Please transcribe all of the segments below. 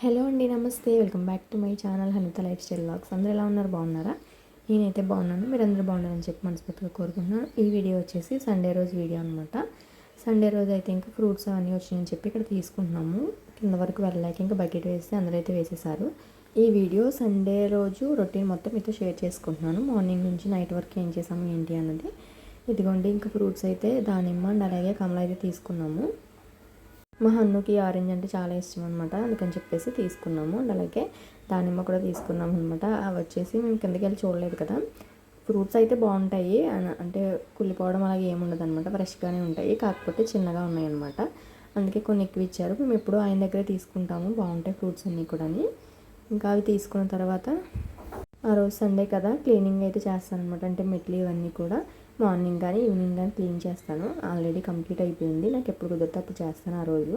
Hello అండి నమస్తే. Welcome back to my channel Hanitha lifestyle blogs అందరూ ఎలా ఉన్నారు? బాగున్నారా? నేనైతే బాగున్నాను. మీరు అందరూ బాగున్నారని చెప్పి మనస్ఫూర్తిగా కోరుకుంటున్నాను. ఈ వీడియో వచ్చేసి సండే రోజు వీడియో అనమాట సండే రోజు అయితే ఇంకా ఫ్రూట్స్ అవన్నీ వచ్చినాయని చెప్పి ఇక్కడ తీసుకుంటున్నాము. కింద వరకు వెళ్ళలేక ఇంకా బకెట్ వేస్తే అందరూ అయితే వేసేసారు. ఈ వీడియో సండే రోజు రొటీన్ మొత్తం మీతో షేర్ చేసుకుంటున్నాను. మార్నింగ్ నుంచి నైట్ వరకు ఏం చేసాము ఏంటి అన్నది. ఇదిగోండి ఇంకా ఫ్రూట్స్ అయితే దానిమ్మ అండ్ అలాగే కమల అయితే తీసుకున్నాము. మా హన్నుకి ఆరెంజ్ అంటే చాలా ఇష్టం అనమాట అందుకని చెప్పేసి తీసుకున్నాము. అండ్ అలాగే దానిమ్మ కూడా తీసుకున్నాము అనమాట అవి వచ్చేసి మేము కిందకి వెళ్ళి చూడలేదు కదా. ఫ్రూట్స్ అయితే బాగుంటాయి. అంటే కుళ్ళిపోవడం అలాగే ఏముండదు అనమాట ఫ్రెష్గానే ఉంటాయి. కాకపోతే చిన్నగా ఉన్నాయి అనమాట అందుకే కొన్ని ఎక్కువ ఇచ్చారు. మేము ఎప్పుడూ ఆయన దగ్గరే తీసుకుంటాము. బాగుంటాయి ఫ్రూట్స్ అన్నీ కూడా ఇంకా అవి తీసుకున్న తర్వాత ఆ రోజు సండే కదా క్లీనింగ్ అయితే చేస్తాను అనమాట అంటే మెట్లు ఇవన్నీ కూడా. మార్నింగ్ కానీ ఈవినింగ్ కానీ క్లీన్ చేస్తాను. ఆల్రెడీ కంప్లీట్ అయిపోయింది. నాకు ఎప్పుడు కుదిరితే అప్పుడు చేస్తాను ఆ రోజు.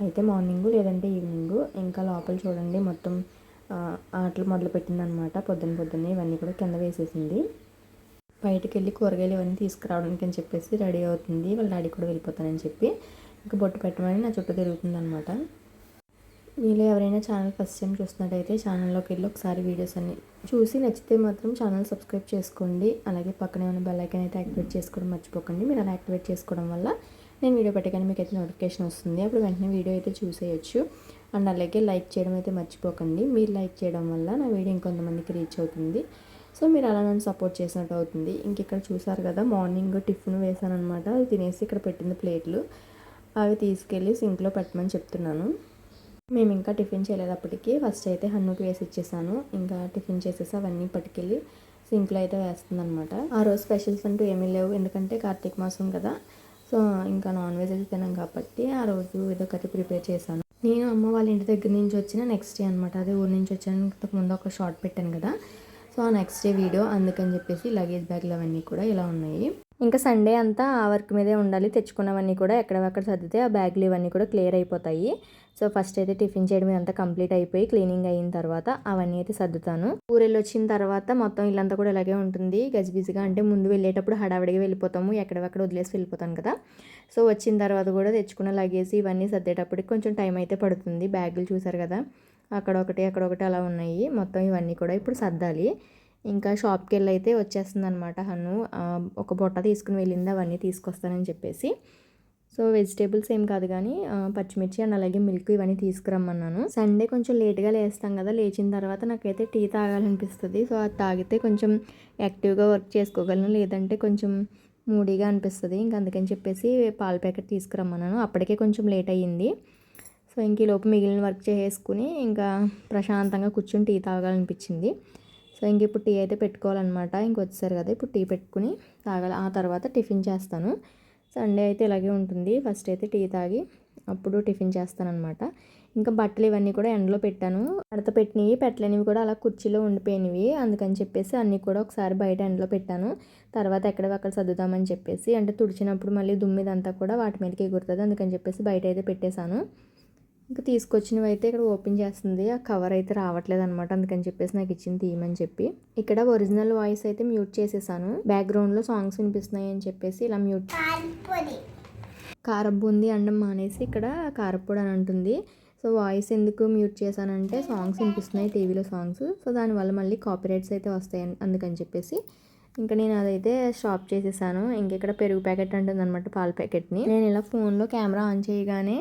అయితే మార్నింగ్ లేదంటే ఈవినింగు. ఇంకా లోపల చూడండి మొత్తం ఆటలు మొదలు పెట్టిందనమాట పొద్దున్న పొద్దున్నే ఇవన్నీ కూడా కింద వేసేసింది. బయటకు వెళ్ళి కూరగాయలు ఇవన్నీ తీసుకురావడానికి అని చెప్పేసి రెడీ అవుతుంది. వాళ్ళ డాడీ కూడా వెళ్ళిపోతానని చెప్పి. ఇంకా బొట్టు పెట్టమని నా చుట్టూ తిరుగుతుంది అనమాట మీలో ఎవరైనా ఛానల్ ఫస్ట్ టైం చూస్తున్నట్టయితే ఛానల్లోకి వెళ్ళి ఒకసారి వీడియోస్ అన్ని చూసి నచ్చితే మాత్రం ఛానల్ సబ్స్క్రైబ్ చేసుకోండి. అలాగే పక్కనే ఉన్న బెల్ ఐకాన్ అయితే యాక్టివేట్ చేసుకోవడం మర్చిపోకండి. మీరు అలా యాక్టివేట్ చేసుకోవడం వల్ల నేను వీడియో పెట్టగానే మీకు అయితే నోటిఫికేషన్ వస్తుంది. అప్పుడు వెంటనే వీడియో అయితే చూసేయచ్చు. అండ్ అలాగే లైక్ చేయడం అయితే మర్చిపోకండి. మీరు లైక్ చేయడం వల్ల నా వీడియో ఇంకొంతమందికి రీచ్ అవుతుంది. సో మీరు అలా నన్ను సపోర్ట్ చేసినట్టు అవుతుంది. ఇంక ఇక్కడ చూసారు కదా మార్నింగ్ టిఫిన్ వేసాను అనమాట అది తినేసి ఇక్కడ పెట్టింది ప్లేట్లు అవి తీసుకెళ్ళి సింక్లో పెట్టమని చెప్తున్నాను. మేము ఇంకా టిఫిన్ చేయలేదు అప్పటికి ఫస్ట్ అయితే హన్నుకి వేసి ఇచ్చేసాను. ఇంకా టిఫిన్ చేసేసి అవన్నీ పట్టుకెళ్ళి సింక్లో అయితే వేస్తుంది అనమాట ఆ రోజు స్పెషల్స్ అంటూ ఏమీ లేవు. ఎందుకంటే కార్తీక మాసం కదా. సో ఇంకా నాన్ వెజ్ అయితే తినాం కాబట్టి ఆ రోజు ఏదో ఒకటి ప్రిపేర్ చేశాను. నేను అమ్మ వాళ్ళ ఇంటి దగ్గర నుంచి వచ్చిన నెక్స్ట్ డే అనమాట అదే ఊరి నుంచి వచ్చాను ముందు ఒక షార్ట్ పెట్టాను కదా. సో ఆ నెక్స్ట్ డే వీడియో అందుకని చెప్పేసి లగేజ్ బ్యాగ్లు అవన్నీ కూడా ఇలా ఉన్నాయి. ఇంకా సండే అంతా ఆ వర్క్ మీదే ఉండాలి. తెచ్చుకున్నవన్నీ కూడా ఎక్కడెక్కడ సర్దితే ఆ బ్యాగ్లు ఇవన్నీ కూడా క్లియర్ అయిపోతాయి. సో ఫస్ట్ అయితే టిఫిన్ చేయడం అంతా కంప్లీట్ అయిపోయి క్లీనింగ్ అయిన తర్వాత అవన్నీ అయితే సర్దుతాను. ఊరెళ్ళి వచ్చిన తర్వాత మొత్తం ఇల్లంతా కూడా ఇలాగే ఉంటుంది. గజిబిజిగా అంటే ముందు వెళ్ళేటప్పుడు హడావిడిగా వెళ్ళిపోతాము. ఎక్కడెక్కడ వదిలేసి వెళ్ళిపోతాను కదా. సో వచ్చిన తర్వాత కూడా తెచ్చుకున్న లగేజ్ ఇవన్నీ సర్దేటప్పటికి కొంచెం టైం అయితే పడుతుంది. బ్యాగులు చూసారు కదా. అక్కడ ఒకటి అక్కడ ఒకటి అలా ఉన్నాయి. మొత్తం ఇవన్నీ కూడా ఇప్పుడు సర్దాలి. ఇంకా షాప్కి వెళ్ళి అయితే వచ్చేస్తుంది అనమాట హన్ను ఒక బొట్ట తీసుకుని వెళ్ళింది అవన్నీ తీసుకొస్తానని చెప్పేసి. సో వెజిటేబుల్స్ ఏం కాదు కానీ పచ్చిమిర్చి అండ్ అలాగే మిల్క్ ఇవన్నీ తీసుకురమ్మన్నాను. సండే కొంచెం లేట్గా లేస్తాం కదా లేచిన తర్వాత నాకైతే టీ తాగాలనిపిస్తుంది. సో అది తాగితే కొంచెం యాక్టివ్గా వర్క్ చేసుకోగలను లేదంటే కొంచెం మూడీగా అనిపిస్తుంది. ఇంక అందుకని చెప్పేసి పాల ప్యాకెట్ తీసుకురమ్మన్నాను. అప్పటికే కొంచెం లేట్ అయ్యింది. సో ఇంక ఈ లోపు మిగిలిన వర్క్ చేసేసుకుని ఇంకా ప్రశాంతంగా కూర్చొని టీ తాగాలనిపించింది. సో ఇంక ఇప్పుడు టీ అయితే పెట్టుకోవాలన్నమాట. ఇంక కదా ఇప్పుడు టీ పెట్టుకుని తాగాలి. ఆ తర్వాత టిఫిన్ చేస్తాను. సండే అయితే ఇలాగే ఉంటుంది. ఫస్ట్ అయితే టీ తాగి అప్పుడు టిఫిన్ చేస్తానమాట ఇంకా బట్టలు ఇవన్నీ కూడా ఎండలో పెట్టాను. మడత పెట్టినవి పెట్టలేనివి కూడా అలా కుర్చీలో ఉండిపోయినవి. అందుకని చెప్పేసి అన్నీ కూడా ఒకసారి బయట ఎండలో పెట్టాను. తర్వాత ఎక్కడో అక్కడ సర్దుదామని చెప్పేసి అంటే తుడిచినప్పుడు మళ్ళీ దుమ్మిదంతా కూడా వాటి మీదకి ఎగురుతుంది. అందుకని చెప్పేసి బయట అయితే పెట్టేశాను. ఇంకా తీసుకొచ్చినవి అయితే ఇక్కడ ఓపెన్ చేస్తుంది. ఆ కవర్ అయితే రావట్లేదు అనమాట అందుకని చెప్పేసి నాకు ఇచ్చింది తీయమని చెప్పి. ఇక్కడ ఒరిజినల్ వాయిస్ అయితే మ్యూట్ చేసేసాను. బ్యాక్గ్రౌండ్లో సాంగ్స్ వినిపిస్తున్నాయి అని చెప్పేసి ఇలా మ్యూట్ కారబూంది అనడం మానేసి ఇక్కడ కారపొడి అని అంటుంది. సో వాయిస్ ఎందుకు మ్యూట్ చేశానంటే సాంగ్స్ వినిపిస్తున్నాయి టీవీలో సాంగ్స్. సో దానివల్ల మళ్ళీ కాపీరైట్స్ అయితే వస్తాయి అందుకని చెప్పేసి ఇంకా నేను అదైతే స్టాప్ చేసేసాను. ఇంక ఇక్కడ పెరుగు ప్యాకెట్ అంటుంది అనమాట పాల ప్యాకెట్ని. నేను ఇలా ఫోన్లో కెమెరా ఆన్ చేయగానే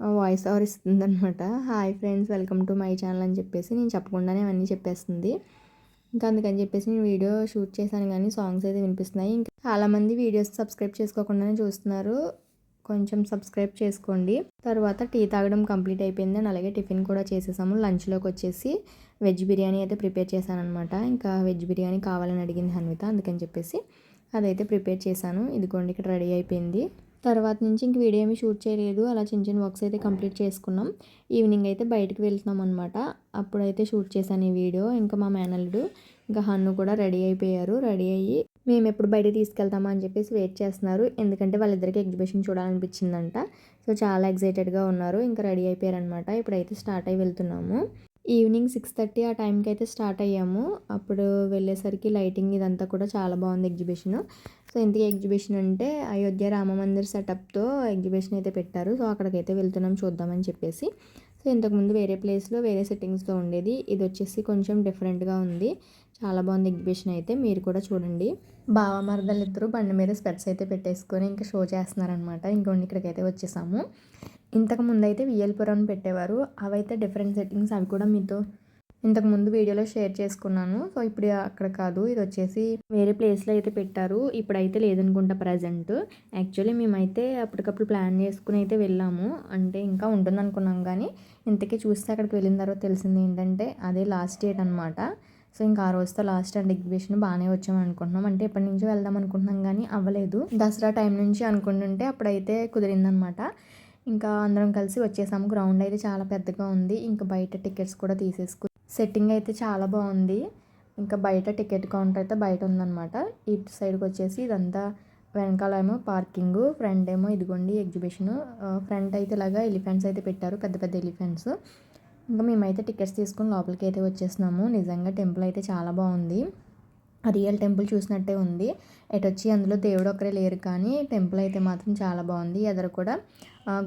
వాయిస్ ఓవర్ ఇస్తుంది అనమాట hi friends welcome to my channel అని చెప్పేసి నేను చెప్పకుండానే అవన్నీ చెప్పేస్తుంది. ఇంకా అందుకని చెప్పేసి నేను వీడియో షూట్ చేశాను కానీ సాంగ్స్ అయితే వినిపిస్తున్నాయి. ఇంకా చాలామంది వీడియోస్ సబ్స్క్రైబ్ చేసుకోకుండానే చూస్తున్నారు. కొంచెం సబ్స్క్రైబ్ చేసుకోండి. తర్వాత టీ తాగడం కంప్లీట్ అయిపోయింది. అండ్ అలాగే టిఫిన్ కూడా చేసేసాము. లంచ్లోకి వచ్చేసి వెజ్ బిర్యానీ అయితే ప్రిపేర్ చేశాను అనమాట ఇంకా వెజ్ బిర్యానీ కావాలని అడిగింది హన్విత. అందుకని చెప్పేసి అదైతే ప్రిపేర్ చేశాను. ఇదిగోండి ఇక్కడ రెడీ అయిపోయింది. తర్వాత నుంచి ఇంక వీడియో ఏమి షూట్ చేయలేదు. అలా చిన్న చిన్న వర్క్స్ అయితే కంప్లీట్ చేసుకున్నాం. ఈవినింగ్ అయితే బయటకు వెళ్తున్నాం అనమాట అప్పుడైతే షూట్ చేశాను ఈ వీడియో. ఇంకా మా మేనల్లుడు ఇంకా హన్ను కూడా రెడీ అయిపోయారు. రెడీ అయ్యి మేము ఎప్పుడు బయట తీసుకెళ్తామా అని చెప్పేసి వెయిట్ చేస్తున్నారు. ఎందుకంటే వాళ్ళిద్దరికి ఎగ్జిబిషన్ చూడాలనిపించిందంట. సో చాలా ఎగ్జైటెడ్గా ఉన్నారు. ఇంకా రెడీ అయిపోయారనమాట ఇప్పుడైతే స్టార్ట్ అయి వెళ్తున్నాము. ఈవినింగ్ సిక్స్ థర్టీ ఆ టైంకి అయితే స్టార్ట్ అయ్యాము. అప్పుడు వెళ్ళేసరికి లైటింగ్ ఇదంతా కూడా చాలా బాగుంది ఎగ్జిబిషన్. సో ఇంతకీ ఎగ్జిబిషన్ అంటే అయోధ్య రామ మందిర్ సెటప్తో ఎగ్జిబిషన్ అయితే పెట్టారు. సో అక్కడికైతే వెళ్తున్నాం చూద్దామని చెప్పేసి. సో ఇంతకుముందు వేరే ప్లేస్లో వేరే సెట్టింగ్స్లో ఉండేది. ఇది వచ్చేసి కొంచెం డిఫరెంట్గా ఉంది. చాలా బాగుంది ఎగ్జిబిషన్ అయితే. మీరు కూడా చూడండి. బావ మరదలు ఇద్దరు బండి మీద స్పెట్స్ అయితే పెట్టేసుకొని ఇంకా షో చేస్తున్నారనమాట ఇంకొన్ని ఇక్కడికైతే వచ్చేసాము. ఇంతకు ముందు అయితే విఎల్పురం పెట్టేవారు. అవైతే డిఫరెంట్ సెట్టింగ్స్ అవి కూడా మీతో ఇంతకు ముందు వీడియోలో షేర్ చేసుకున్నాను. సో ఇప్పుడు అక్కడ కాదు. ఇది వచ్చేసి వేరే ప్లేస్లో అయితే పెట్టారు. ఇప్పుడైతే లేదనుకుంటా ప్రజెంట్ యాక్చువల్లీ మేమైతే అప్పటికప్పుడు ప్లాన్ చేసుకుని అయితే వెళ్ళాము. అంటే ఇంకా ఉంటుందనుకున్నాం కానీ ఇంతకీ చూస్తే అక్కడికి వెళ్ళిన తర్వాత తెలిసింది ఏంటంటే అదే లాస్ట్ డేట్ అనమాట సో ఇంకా ఆ రోజుతో లాస్ట్ అండ్ ఎగ్జిబిషన్ బాగానే వచ్చాం అనుకుంటున్నాం. అంటే ఎప్పటి నుంచో వెళ్దాం అనుకుంటున్నాం కానీ అవ్వలేదు. దసరా టైం నుంచి అనుకుంటుంటే అప్పుడైతే కుదిరిందనమాట ఇంకా అందరం కలిసి వచ్చేసాము. గ్రౌండ్ అయితే చాలా పెద్దగా ఉంది. ఇంకా బయట టికెట్స్ కూడా తీసేసుకు సెట్టింగ్ అయితే చాలా బాగుంది. ఇంకా బయట టికెట్ కౌంటర్ అయితే బయట ఉందన్నమాట. ఇటు సైడ్కి వచ్చేసి ఇదంతా వెనకాల ఏమో పార్కింగ్ ఫ్రంట్ ఏమో ఇదిగోండి ఎగ్జిబిషన్. ఫ్రంట్ అయితే ఇలాగా ఎలిఫెంట్స్ అయితే పెట్టారు. పెద్ద పెద్ద ఎలిఫెంట్స్. ఇంకా మేమైతే టికెట్స్ తీసుకుని లోపలికి అయితే వచ్చేసినాము. నిజంగా టెంపుల్ అయితే చాలా బాగుంది. రియల్ టెంపుల్ చూసినట్టే ఉంది. ఎటు వచ్చి అందులో దేవుడు ఒకరే లేరు కానీ టెంపుల్ అయితే మాత్రం చాలా బాగుంది. ఎదర కూడా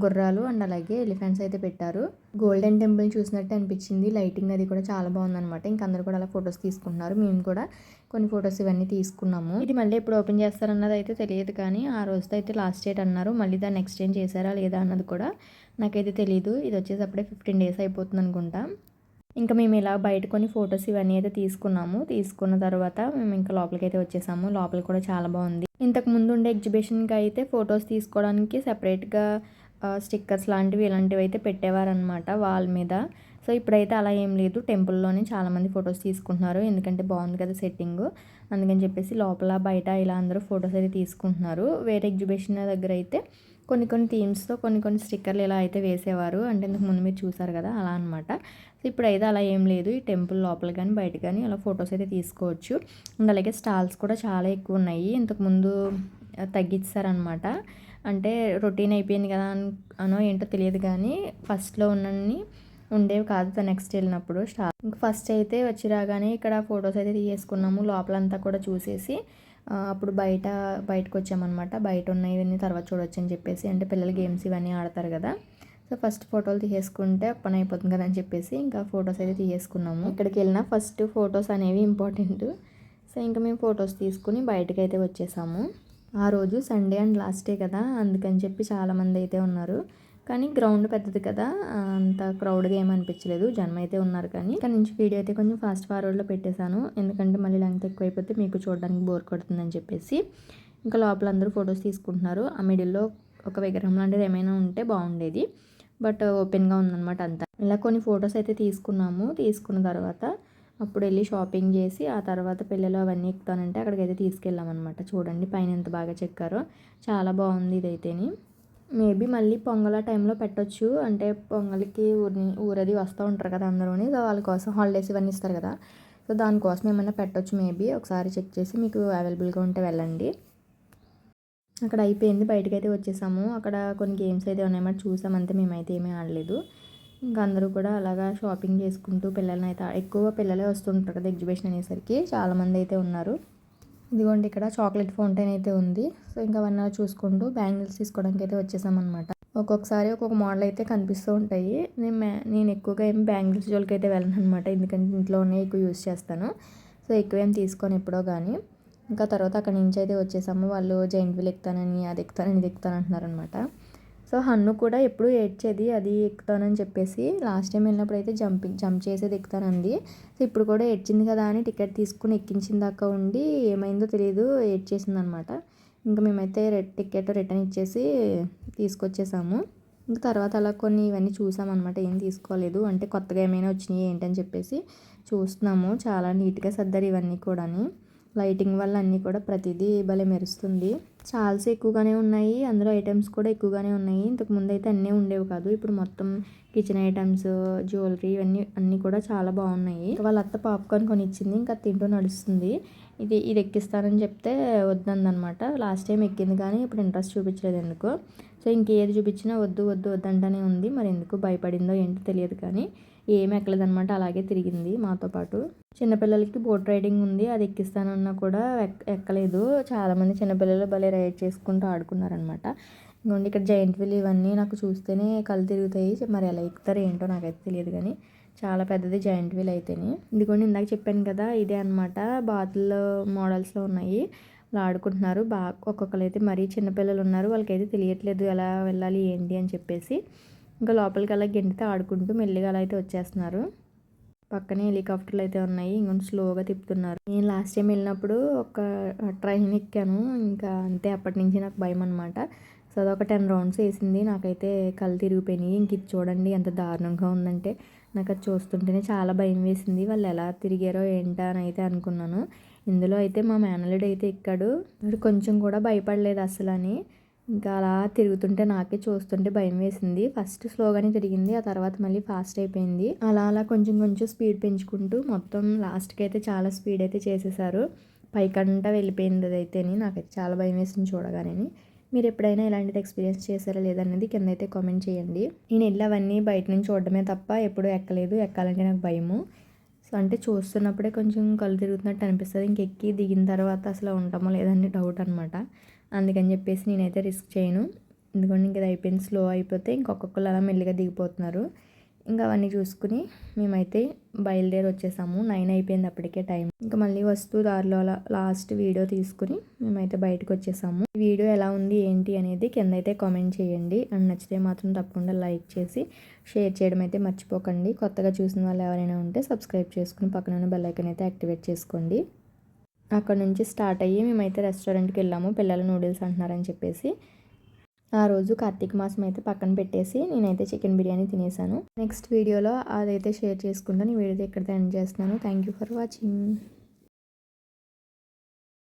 గుర్రాలు అండ్ అలాగే ఎలిఫెంట్స్ అయితే పెట్టారు. గోల్డెన్ టెంపుల్ చూసినట్టు అనిపించింది. లైటింగ్ అది కూడా చాలా బాగుందనమాట ఇంక అందరు కూడా అలా ఫొటోస్ తీసుకుంటున్నారు. మేము కూడా కొన్ని ఫొటోస్ ఇవన్నీ తీసుకున్నాము. ఇది మళ్ళీ ఎప్పుడు ఓపెన్ చేస్తారన్నది అయితే తెలియదు కానీ ఆ రోజుతో అయితే లాస్ట్ డేట్ అన్నారు. మళ్ళీ దాన్ని ఎక్స్చేంజ్ చేశారా లేదా అన్నది కూడా నాకైతే తెలియదు ఇది వచ్చేసి అప్పుడే ఫిఫ్టీన్ డేస్ అయిపోతుంది అనుకుంటా ఇంకా మేము ఇలా బయట కొన్ని ఫొటోస్ ఇవన్నీ అయితే తీసుకున్నాము. తీసుకున్న తర్వాత మేము ఇంకా లోపలికి అయితే వచ్చేసాము. లోపల కూడా చాలా బాగుంది. ఇంతకు ముందు ఉండే ఎగ్జిబిషన్కి అయితే ఫొటోస్ తీసుకోవడానికి సెపరేట్గా స్టిక్కర్స్ లాంటివి ఇలాంటివి అయితే పెట్టేవారనమాట వాల్ మీద. సో ఇప్పుడైతే అలా ఏం లేదు. టెంపుల్లోనే చాలామంది ఫొటోస్ తీసుకుంటున్నారు. ఎందుకంటే బాగుంది కదా సెట్టింగ్. అందుకని చెప్పేసి లోపల బయట ఇలా అందరూ ఫొటోస్ అయితే తీసుకుంటున్నారు. వేరే ఎగ్జిబిషన్ దగ్గర అయితే కొన్ని కొన్ని థీమ్స్తో కొన్ని కొన్ని స్టిక్కర్లు ఇలా అయితే వేసేవారు. అంటే ఇంతకు ముందు మీరు చూసారు కదా అలా అనమాట సో ఇప్పుడైతే అలా ఏం లేదు. ఈ టెంపుల్ లోపల కానీ బయట కానీ అలా ఫొటోస్ అయితే తీసుకోవచ్చు. అండ్ అలాగే స్టాల్స్ కూడా చాలా ఎక్కువ ఉన్నాయి. ఇంతకుముందు తగ్గించారనమాట అంటే రొటీన్ అయిపోయింది కదా అనో ఏంటో తెలియదు కానీ ఫస్ట్లో ఉన్నన్ని ఉండేవి కాదు. నెక్స్ట్ వెళ్ళినప్పుడు స్టార్ ఫస్ట్ అయితే వచ్చి రాగానే ఇక్కడ ఫొటోస్ అయితే తీసేసుకున్నాము. లోపలంతా కూడా చూసేసి అప్పుడు బయట బయటకు వచ్చామన్నమాట బయట ఉన్నవన్నీ తర్వాత చూడొచ్చు అని చెప్పేసి అంటే పిల్లలు గేమ్స్ ఇవన్నీ ఆడతారు కదా. సో ఫస్ట్ ఫోటోలు తీసేసుకుంటే పని అయిపోతుంది కదా అని చెప్పేసి ఇంకా ఫొటోస్ అయితే తీసేసుకున్నాము. ఇక్కడికి వెళ్ళినా ఫస్ట్ ఫొటోస్ అనేవి ఇంపార్టెంట్ సో ఇంకా మేము ఫొటోస్ తీసుకుని బయటకు అయితే వచ్చేసాము. ఆ రోజు సండే అండ్ లాస్ట్ డే కదా అందుకని చెప్పి చాలామంది అయితే ఉన్నారు. కానీ గ్రౌండ్ పెద్దది కదా అంత క్రౌడ్గా ఏమీ అనిపించలేదు. జనం అయితే ఉన్నారు కానీ. ఇక్కడ నుంచి వీడియో అయితే కొంచెం ఫాస్ట్ ఫార్వర్డ్లో పెట్టేశాను. ఎందుకంటే మళ్ళీ లెంగ్త్ ఎక్కువైపోతే మీకు చూడడానికి బోర్ కొడుతుందని చెప్పేసి. ఇంకా లోపల అందరూ ఫొటోస్ తీసుకుంటున్నారు. ఆ మిడిల్లో ఒక విగ్రహం లాంటిది ఏమైనా ఉంటే బాగుండేది. బట్ ఓపెన్గా ఉందన్నమాట అంతా. ఇలా కొన్ని ఫొటోస్ అయితే తీసుకున్నాము. తీసుకున్న తర్వాత అప్పుడు వెళ్ళి షాపింగ్ చేసి ఆ తర్వాత పిల్లలు అవన్నీ ఎక్కుతానంటే అక్కడికైతే తీసుకెళ్ళామన్నమాట. చూడండి పైన ఎంత బాగా చెక్కారో. చాలా బాగుంది ఇదైతేని. మేబీ మళ్ళీ పొంగల టైంలో పెట్టొచ్చు. అంటే పొంగలికి ఊరి ఊరది వస్తూ ఉంటారు కదా అందరూని. సో వాళ్ళ కోసం హాలిడేస్ ఇవన్నీ ఇస్తారు కదా. సో దానికోసం ఏమైనా పెట్టొచ్చు మేబీ. ఒకసారి చెక్ చేసి మీకు అవైలబుల్గా ఉంటే వెళ్ళండి. అక్కడ అయిపోయింది. బయటకు అయితే వచ్చేసాము. అక్కడ కొన్ని గేమ్స్ అయితే ఉన్నాయన్నమాట చూసామంతే మేమైతే ఏమీ ఆడలేదు. ఇంకా అందరూ కూడా అలాగా షాపింగ్ చేసుకుంటూ పిల్లల్ని అయితే ఎక్కువ పిల్లలే వస్తుంటారు కదా ఎగ్జిబిషన్ అనేసరికి. చాలామంది అయితే ఉన్నారు. ఇదిగోండి ఇక్కడ చాక్లెట్ ఫౌంటైన్ అయితే ఉంది. సో ఇంకా అవన్నీ చూసుకుంటూ బ్యాంగిల్స్ తీసుకోవడానికి అయితే వచ్చేసామన్నమాట. ఒక్కొక్కసారి ఒక్కొక్క మోడల్ అయితే కనిపిస్తూ ఉంటాయి. నేను నేను ఎక్కువగా ఏం బ్యాంగిల్స్ జోలికి అయితే వెళ్ళను అనమాట ఎందుకంటే ఇంట్లోనే ఎక్కువ యూస్ చేస్తాను. సో ఎక్కువ ఏం తీసుకొని ఎప్పుడో కానీ ఇంకా తర్వాత అక్కడి నుంచి అయితే వచ్చేసాము. వాళ్ళు జైంట్ వీల్ ఎక్కుతానని అది ఎక్కుతానని ఇది ఎక్కుతాను అంటున్నారనమాట సో హన్ను కూడా ఎప్పుడు ఏడ్చేది అది ఎక్కుతానని చెప్పేసి లాస్ట్ టైం వెళ్ళినప్పుడు అయితే జంపింగ్ జంప్ చేసేది ఎక్కుతానంది సో ఇప్పుడు కూడా ఏడ్చింది కదా అని టికెట్ తీసుకుని ఎక్కించిన దాకా ఉండి ఏమైందో తెలియదు ఏడ్చేసింది అనమాట ఇంకా మేమైతే రెడ్ టికెట్ రిటర్న్ ఇచ్చేసి తీసుకొచ్చేసాము. ఇంకా తర్వాత అలా కొన్ని ఇవన్నీ చూసామన్నమాట ఏం తీసుకోలేదు. అంటే కొత్తగా ఏమైనా వచ్చినాయి ఏంటని చెప్పేసి చూస్తున్నాము. చాలా నీట్గా సర్దారు ఇవన్నీ కూడాని. లైటింగ్ వల్ల అన్నీ కూడా ప్రతిదీ భలే మెరుస్తుంది. చాల్స్ ఎక్కువగానే ఉన్నాయి. అందులో ఐటమ్స్ కూడా ఎక్కువగానే ఉన్నాయి. ఇంతకు ముందు అయితే అన్నీ ఉండేవి కాదు. ఇప్పుడు మొత్తం కిచెన్ ఐటమ్స్ జ్యువెలరీ ఇవన్నీ అన్నీ కూడా చాలా బాగున్నాయి. వాళ్ళ అత్త పాప్కార్న్ కొని ఇచ్చింది ఇంకా తింటూ నడుస్తుంది. ఇది ఇది ఎక్కిస్తానని చెప్తే వద్దందనమాట. లాస్ట్ టైం ఎక్కింది కానీ ఇప్పుడు ఇంట్రెస్ట్ చూపించలేదు ఎందుకు. సో ఇంకేది చూపించినా వద్దు వద్దు వద్దంటనే ఉంది. మరి ఎందుకు భయపడిందో ఏంటో తెలియదు కానీ ఏం ఎక్కలేదనమాట. అలాగే తిరిగింది మాతో పాటు. చిన్నపిల్లలకి బోట్ రైడింగ్ ఉంది అది ఎక్కిస్తానన్నా కూడా ఎక్కలేదు. చాలామంది చిన్నపిల్లలు భలే రైడ్ చేసుకుంటూ ఆడుకున్నారనమాట. ఇంకోండి ఇక్కడ జైంట్ వీల్ ఇవన్నీ నాకు చూస్తేనే కళ్ళు తిరుగుతాయి. మరి ఎలా ఎక్కుతారో ఏంటో నాకైతే తెలియదు కానీ చాలా పెద్దది జాయింట్ వీల్ అయితేనే. ఇదిగోండి ఇందాక చెప్పాను కదా ఇదే అనమాట బాతుల్లో మోడల్స్లో ఉన్నాయి. వాళ్ళు ఆడుకుంటున్నారు. బాగా ఒక్కొక్కరు అయితే మరీ చిన్నపిల్లలు ఉన్నారు. వాళ్ళకైతే తెలియట్లేదు ఎలా వెళ్ళాలి ఏంటి అని చెప్పేసి. ఇంకా లోపలికి అలా గెంటితే ఆడుకుంటూ మెల్లిగా అలా అయితే వచ్చేస్తున్నారు. పక్కనే హెలికాప్టర్లు అయితే ఉన్నాయి. ఇంకొంచెం స్లోగా తిప్పుతున్నారు. నేను లాస్ట్ టైం వెళ్ళినప్పుడు ఒక ట్రైన్ ఎక్కాను. ఇంకా అంతే అప్పటి నుంచి నాకు భయం అనమాట సో అదొక టెన్ రౌండ్స్ వేసింది. నాకైతే కళ్ళు తిరిగిపోయినాయి. ఇంక ఇది చూడండి ఎంత దారుణంగా ఉందంటే. నాకు అది చూస్తుంటేనే చాలా భయం వేసింది. వాళ్ళు ఎలా తిరిగారో ఏంటా అని అయితే అనుకున్నాను. ఇందులో అయితే మా మేనలుడు అయితే ఎక్కాడు. వాడు కొంచెం కూడా భయపడలేదు అసలు అని ఇంకా అలా తిరుగుతుంటే నాకే చూస్తుంటే భయం వేసింది. ఫస్ట్ స్లోగానే తిరిగింది. ఆ తర్వాత మళ్ళీ ఫాస్ట్ అయిపోయింది. అలా అలా కొంచెం కొంచెం స్పీడ్ పెంచుకుంటూ మొత్తం లాస్ట్కి అయితే చాలా స్పీడ్ అయితే చేసేసారు. పైకంట వెళ్ళిపోయింది అదైతేని నాకైతే చాలా భయం వేసింది చూడగానే. మీరు ఎప్పుడైనా ఇలాంటిది ఎక్స్పీరియన్స్ చేశారా లేదనేది కింద అయితే కామెంట్ చేయండి. నేను వెళ్ళి అవన్నీ బయట నుంచి చూడడమే తప్ప ఎప్పుడూ ఎక్కలేదు ఎక్కాలంటే నాకు భయము. సో అంటే చూస్తున్నప్పుడే కొంచెం కళ్ళు తిరుగుతున్నట్టు అనిపిస్తుంది. ఇంకెక్కి దిగిన తర్వాత అసలు ఉంటామో లేదని డౌట్ అనమాట అందుకని చెప్పేసి నేనైతే రిస్క్ చేయను. ఎందుకంటే ఇంక ఇది అయిపోయింది స్లో అయిపోతే ఇంకొకళ్ళు అలా మెల్లిగా దిగిపోతున్నారు. ఇంకా అవన్నీ చూసుకుని మేమైతే బయలుదేరి వచ్చేసాము నైన్ అయిపోయింది అప్పటికే టైం. ఇంకా మళ్ళీ వస్తూ దారిలో అలా లాస్ట్ వీడియో తీసుకుని మేమైతే బయటకు వచ్చేసాము వీడియో ఎలా ఉంది ఏంటి అనేది కింద అయితే కామెంట్ చేయండి. అండ్ నచ్చితే మాత్రం తప్పకుండా లైక్ చేసి షేర్ చేయడం అయితే మర్చిపోకండి. కొత్తగా చూసిన వాళ్ళు ఎవరైనా ఉంటే సబ్స్క్రైబ్ చేసుకుని పక్కన ఉన్న బెల్ ఐకన్ అయితే యాక్టివేట్ చేసుకోండి. అక్కడ నుంచి స్టార్ట్ అయ్యి మేమైతే రెస్టారెంట్కి వెళ్ళాము. పిల్లలు నూడిల్స్ అంటున్నారని చెప్పేసి. ఆ రోజు కార్తీక మాసం అయితే పక్కన పెట్టేసి నేనైతే చికెన్ బిర్యానీ తినేసాను. నెక్స్ట్ వీడియోలో అదైతే షేర్ చేసుకుంటాను ఈ వీడియో ఎక్కడితే ఎండ్ చేస్తున్నాను. Thank you for watching